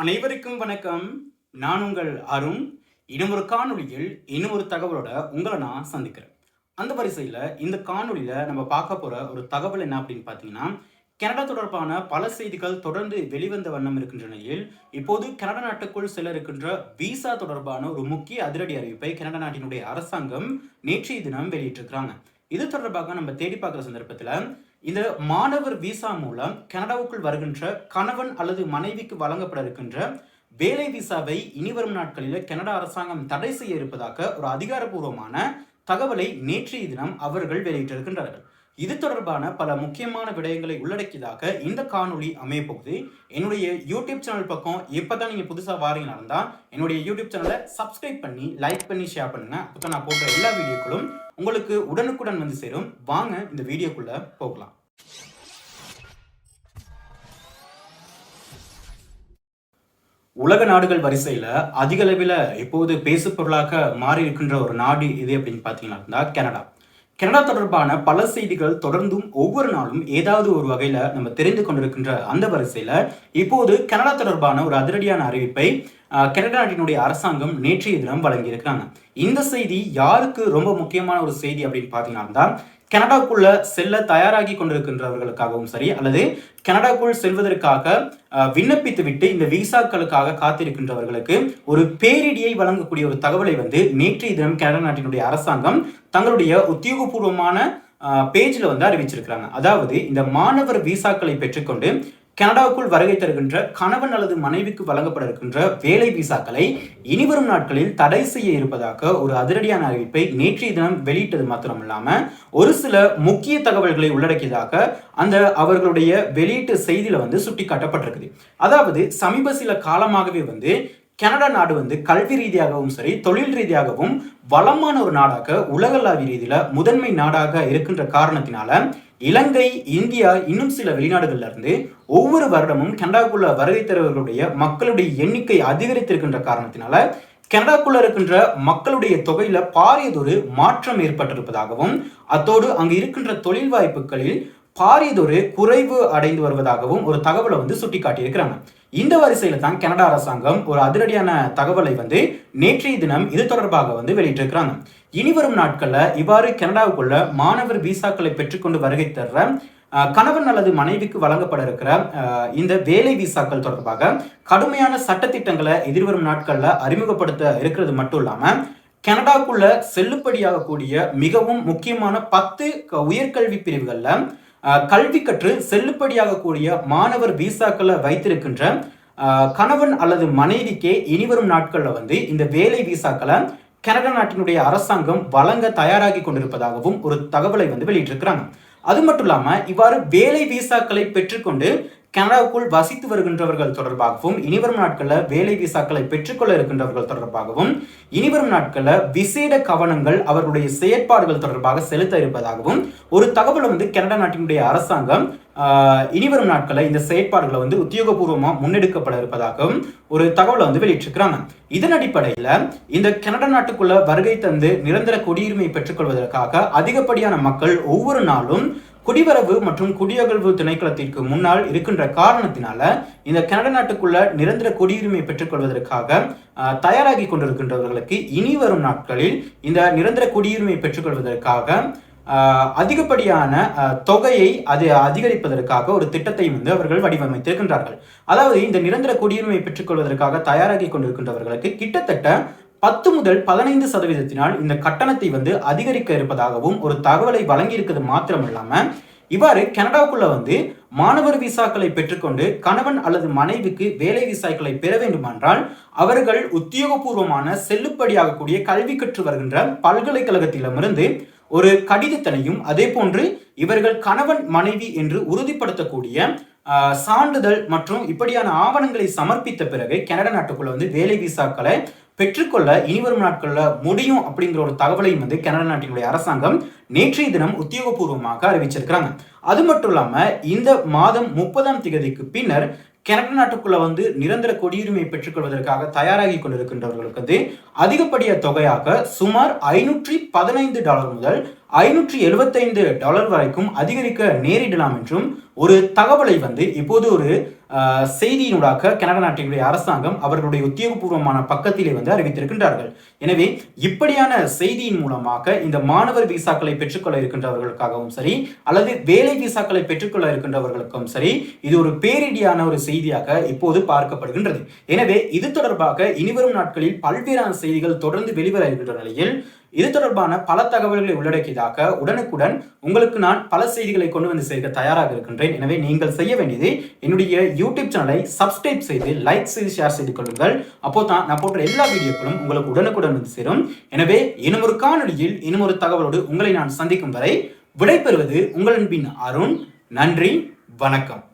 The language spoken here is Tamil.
அனைவருக்கும் வணக்கம். நான் உங்கள் அருண். இன்னும் ஒரு காணொளியில் இன்னும் ஒரு தகவலோட உங்களை நான் சந்திக்கிறேன். அந்த வரிசையில் இந்த காணொலியில் நம்ம பார்க்க போகிற ஒரு தகவல் என்ன அப்படின்னு பார்த்தீங்கன்னா கனடா தொடர்பான பல செய்திகள் தொடர்ந்து வெளிவந்த வண்ணம் இருக்கின்ற நிலையில் இப்போது கனடா நாட்டுக்குள் செல்ல இருக்கின்ற விசா தொடர்பான ஒரு முக்கிய அதிரடி அறிவிப்பை கனடா நாட்டினுடைய அரசாங்கம் நேற்றைய தினம் வெளியிட்டிருக்கிறாங்க. இது தொடர்பாக நம்ம தேடி பார்க்குற சந்தர்ப்பத்தில் இந்த மாணவர் விசா மூலம் கனடாவுக்குள் வருகின்ற கணவன் அல்லது மனைவிக்கு வழங்கப்பட இருக்கின்ற வேலை விசாவை இனிவரும் நாட்களில் கனடா அரசாங்கம் தடை செய்ய இருப்பதாக ஒரு அதிகாரப்பூர்வமான தகவலை நேற்றைய தினம் அவர்கள் வெளியிட்டிருக்கின்றார்கள் இது தொடர்பான பல முக்கியமான விடயங்களை உள்ளடக்கியதாக இந்த காணொளி அமையப்போகுது. என்னுடைய யூடியூப் சேனல் பக்கம் எப்பதான் நீங்க புதுசாக வாரீங்கன்னா இருந்தால் என்னுடைய யூடியூப் சேனலை சப்ஸ்கிரைப் பண்ணி லைக் பண்ணி ஷேர் பண்ணுங்க. அப்போ நான் போடுற எல்லா வீடியோக்களும் உங்களுக்கு உடனுக்குடன் வந்து சேரும். வாங்க இந்த வீடியோக்குள்ள போகலாம். உலக நாடுகள் வரிசையில் அதிக அளவில் இப்போது பேசு பொருளாக மாறி இருக்கின்ற ஒரு நாடு இது அப்படின்னு பார்த்தீங்கன்னா கனடா. கனடா தொடர்பான பல செய்திகள் தொடர்ந்தும் ஒவ்வொரு நாளும் ஏதாவது ஒரு வகையில் நம்ம தெரிந்து கொண்டிருக்கின்ற அந்த வரிசையில் இப்போது கனடா தொடர்பான ஒரு அதிரடியான அறிவிப்பை கனடா நாட்டினுடைய அரசாங்கம் நேற்றைய தினம் வழங்கியிருக்கிறாங்க. இந்த செய்தி யாருக்கு ரொம்ப முக்கியமான ஒரு செய்தி அப்படின்னு பார்த்தீங்கன்னா கனடாக்குள்ள செல்ல தயாராகி கொண்டிருக்கின்றவர்களுக்காகவும் சரி அல்லது கனடாக்குள் செல்வதற்காக விண்ணப்பித்து விண்ணப்பித்துவிட்டு இந்த விசாக்களுக்காக காத்திருக்கின்றவர்களுக்கு ஒரு பேரிடியை வழங்கக்கூடிய ஒரு தகவலை வந்து நேற்றைய தினம் கனடா நாட்டினுடைய அரசாங்கம் தங்களுடைய உத்தியோகபூர்வமான பேஜில் வந்து அறிவிச்சிருக்கிறாங்க. அதாவது இந்த மாணவர் விசாக்களை பெற்றுக்கொண்டு கனடாவுக்குள் வருகை தருகின்ற கணவன் அல்லது மனைவிக்கு வழங்கப்பட இருக்கின்ற வேலை விசாக்களை இனிவரும் நாட்களில் தடை செய்ய இருப்பதாக ஒரு அதிரடியான அறிவிப்பை நேற்றைய தினம் வெளியிட்டது மாத்திரமில்லாம ஒரு சில முக்கிய தகவல்களை உள்ளடக்கியதாக அந்த அவர்களுடைய வெளியீட்டு செய்தியில வந்து சுட்டிக்காட்டப்பட்டிருக்குது. அதாவது சமீப சில காலமாகவே வந்து கனடா நாடு வந்து கல்வி ரீதியாகவும் சரி தொழில் ரீதியாகவும் வளமான ஒரு நாடாக உலகளாவிய ரீதியில முதன்மை நாடாக இருக்கின்ற காரணத்தினால இலங்கை இந்தியா இன்னும் சில வெளிநாடுகள்ல இருந்து ஒவ்வொரு வருடமும் கனடாக்குள்ள வருகை தருவர்களுடைய மக்களுடைய எண்ணிக்கை அதிகரித்திருக்கின்ற காரணத்தினால கனடாக்குள்ள இருக்கின்ற மக்களுடைய தொகையில பாரியதொரு மாற்றம் ஏற்பட்டிருப்பதாகவும் அத்தோடு அங்கு இருக்கின்ற தொழில் வாய்ப்புகளில் பாரியதொரு குறைவு அடைந்து வருவதாகவும் ஒரு தகவலை வந்து சுட்டிக்காட்டியிருக்கிறாங்க. இந்த வரிசையில் தான் கனடா அரசாங்கம் ஒரு அதிரடியான தகவலை வந்து நேற்றைய தினம் இது தொடர்பாக வந்து வெளியிட்டிருக்கிறாங்க. இனிவரும் நாட்களில் இவ்வாறு கனடாவுக்குள்ள மாணவர் விசாக்களை பெற்றுக்கொண்டு வருகை தர்ற கணவன் அல்லது மனைவிக்கு வழங்கப்பட இருக்கிற இந்த வேலை விசாக்கள் தொடர்பாக கடுமையான சட்டத்திட்டங்களை எதிர்வரும் நாட்களில் அறிமுகப்படுத்த இருக்கிறது மட்டும் இல்லாமல் கனடாக்குள்ள செல்லுபடியாகக்கூடிய மிகவும் முக்கியமான பத்து க- உயர்கல்வி பிரிவுகளில் கல்வி கற்று செல்லுபடியாகக்கூடிய மாணவர் விசாக்களை வைத்திருக்கின்ற கணவன் அல்லது மனைவிக்கே இனிவரும் நாட்களில் வந்து இந்த வேலை விசாக்களை கனடா நாட்டினுடைய அரசாங்கம் வழங்க தயாராகி கொண்டிருப்பதாகவும் ஒரு தகவலை வந்து வெளியிட்டிருக்கிறாங்க. அது மட்டும் இல்லாமல் இவ்வாறு வேலை விசாக்களை பெற்றுக்கொண்டு கனடாவுக்குள் வசித்து வருகின்றவர்கள் தொடர்பாகவும் இனிவரும் நாட்களில் வேலை விசாக்களை பெற்றுக்கொள்ள இருக்கின்றவர்கள் தொடர்பாகவும் இனிவரும் நாட்களில் விசேட கவனங்கள் அவர்களுடைய செயற்பாடுகள் தொடர்பாக செலுத்த இருப்பதாகவும் ஒரு தகவலை வந்து கனடா நாட்டினுடைய அரசாங்கம் இனிவரும் நாட்களில் இந்த செயற்பாடுகளை வந்து உத்தியோகபூர்வமாக முன்னெடுக்கப்பட இருப்பதாகவும் ஒரு தகவலை வந்து வெளியிட்டிருக்கிறாங்க. இதன் அடிப்படையில் இந்த கனடா நாட்டுக்குள்ள வருகை தந்து நிரந்தர குடியுரிமை பெற்றுக்கொள்வதற்காக அதிகப்படியான மக்கள் ஒவ்வொரு நாளும் குடிவரவு மற்றும் குடியகழ்வு திணைக்களத்திற்கு முன்னால் இருக்கின்ற காரணத்தினால இந்த கனடா நாட்டுக்குள்ள நிரந்தர குடியுரிமை பெற்றுக்கொள்வதற்காக தயாராகி கொண்டிருக்கின்றவர்களுக்கு இனி வரும் நாட்களில் இந்த நிரந்தர குடியுரிமை பெற்றுக்கொள்வதற்காக ஆஹ், அதிகப்படியான தொகையை அது அதிகரிப்பதற்காக ஒரு திட்டத்தை வந்து அவர்கள் வடிவமைத்திருக்கின்றார்கள். அதாவது இந்த நிரந்தர குடியுரிமை பெற்றுக்கொள்வதற்காக தயாராகி கொண்டிருக்கின்றவர்களுக்கு கிட்டத்தட்ட பத்து முதல் பதினைந்து சதவீதத்தினால் இந்த கட்டணத்தை வந்து அதிகரிக்க இருப்பதாகவும் ஒரு தகவலை வழங்கியிருக்கிறது மாத்திரமில்லாம இவ்வாறு கனடாவுக்குள்ள வந்து மாணவர் விசாக்களை பெற்றுக்கொண்டு கணவன் அல்லது மனைவிக்கு வேலை விசாக்களை பெற வேண்டுமென்றால் அவர்கள் உத்தியோகபூர்வமான செல்லுபடியாகக்கூடிய கல்வி கற்று வருகின்ற பல்கலைக்கழகத்திடமிருந்து ஒரு கடிதத்தனையும் அதே போன்று இவர்கள் கணவன் மனைவி என்று உறுதிப்படுத்தக்கூடிய சான்றிதழ் மற்றும் இப்படியான ஆவணங்களை சமர்ப்பித்த பிறகு கனடா நாட்டுக்குள்ள வந்து வேலை விசாக்களை பெற்றுக்கொள்ள இனிவரும் நாட்களில் முடியும் அப்படிங்கிற ஒரு தகவலையும் வந்து கனடா நாட்டினுடைய அரசாங்கம் நேற்றைய தினம் உத்தியோகபூர்வமாக அறிவிச்சிருக்கிறாங்க. அது மட்டும் இல்லாம இந்த மாதம் முப்பதாம் தேதிக்கு பின்னர் கனடா நாட்டுக்குள்ள வந்து நிரந்தர குடியுரிமை பெற்றுக்கொள்வதற்காக தயாராகி கொண்டிருக்கின்றவர்களுக்கு வந்து அதிகப்படிய தொகையாக சுமார் ஐநூற்றி பதினைந்து டாலர் முதல் ஐநூற்றி எழுபத்தைந்து டாலர் வரைக்கும் அதிகரிக்க நேரிடலாம் என்றும் ஒரு தகவலை வந்து இப்போது ஒரு ஆஹ், செய்தியினூடாக கனடா நாட்டினுடைய அரசாங்கம் அவர்களுடைய உத்தியோகபூர்வமான பக்கத்திலே வந்து அறிவித்திருக்கின்றார்கள். எனவே இப்படியான செய்தியின் மூலமாக இந்த மாணவர் விசாக்களை பெற்றுக்கொள்ள இருக்கின்றவர்களுக்காகவும் சரி அல்லது வேலை விசாக்களை பெற்றுக்கொள்ள இருக்கின்றவர்களுக்கும் சரி இது ஒரு பேரிடியான ஒரு செய்தியாக இப்போது பார்க்கப்படுகின்றது. எனவே இது தொடர்பாக இனிவரும் நாட்களில் பல்வேறான செய்திகள் தொடர்ந்து வெளிவர இருக்கின்ற நிலையில் இது தொடர்பான பல தகவல்களை உள்ளடக்கியதாக உடனுக்குடன் உங்களுக்கு நான் பல செய்திகளை கொண்டு வந்து சேர்க்க தயாராக இருக்கின்றேன். எனவே நீங்கள் செய்ய வேண்டியது என்னுடைய யூடியூப் சேனலை சப்ஸ்கிரைப் செய்து லைக் செய்து ஷேர் செய்து கொள்ளுங்கள். அப்போ தான் நான் போன்ற எல்லா வீடியோக்களும் உங்களுக்கு உடனுக்குடன் வந்து சேரும். எனவே இன்னும் ஒரு காணொலியில் இன்னும் ஒரு தகவலோடு உங்களை நான் சந்திக்கும் வரை விடைபெறுவது உங்கள் அன்பின் அருண். நன்றி வணக்கம்.